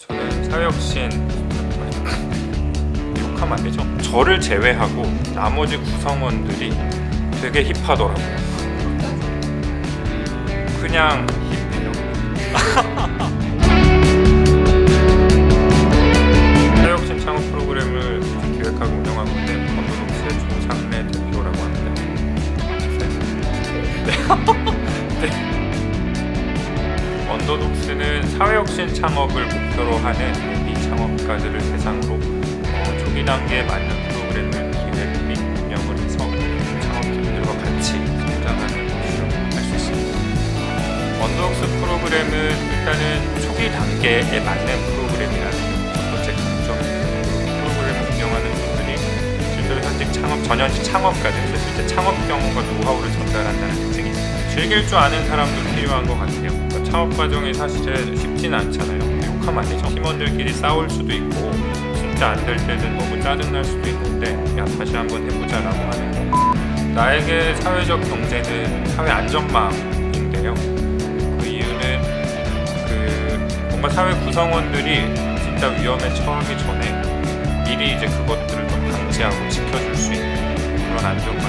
저는 사회혁신 욕하면 안 되죠? 저를 제외하고 나머지 구성원들이 되게 힙하더라고요. 그냥 힙해요. 사회혁신 창업 프로그램을 기획하고 운영하고 있는 건도독스의 조상래 대표라고 합니다. 네. 언더독스는 사회혁신 창업을 목표로 하는 예비 창업가들을 대상으로 어, 초기 단계에 맞는 프로그램을 기획 및 운영을 해서 창업팀들과 같이 성장하는 것으로 할수 있습니다. 언더독스 프로그램은 일단은 초기 단계에 맞는 프로그램이라는 첫 번째 강점이 프로그램을 운영하는 분들이 실제로 현직 창업 전현직 창업가들 실제 창업 경험과 노하우를 전달한다는 특징이 있습니다. 즐길 줄 아는 사람도 필요한 것 같아요. 창업 과정이 사실은 쉽진 않잖아요. 욕하면 안 되죠. 팀원들끼리 싸울 수도 있고 진짜 안 될 때는 너무 짜증날 수도 있는데 야 다시 한번 해보자라고 하는 거. 나에게 사회적 경제는 사회 안전망인데요. 그 이유는 그 뭔가 사회 구성원들이 진짜 위험에 처하기 전에 미리 이제 그것들을 좀 방지하고 지켜줄 수 있는 그런 사회적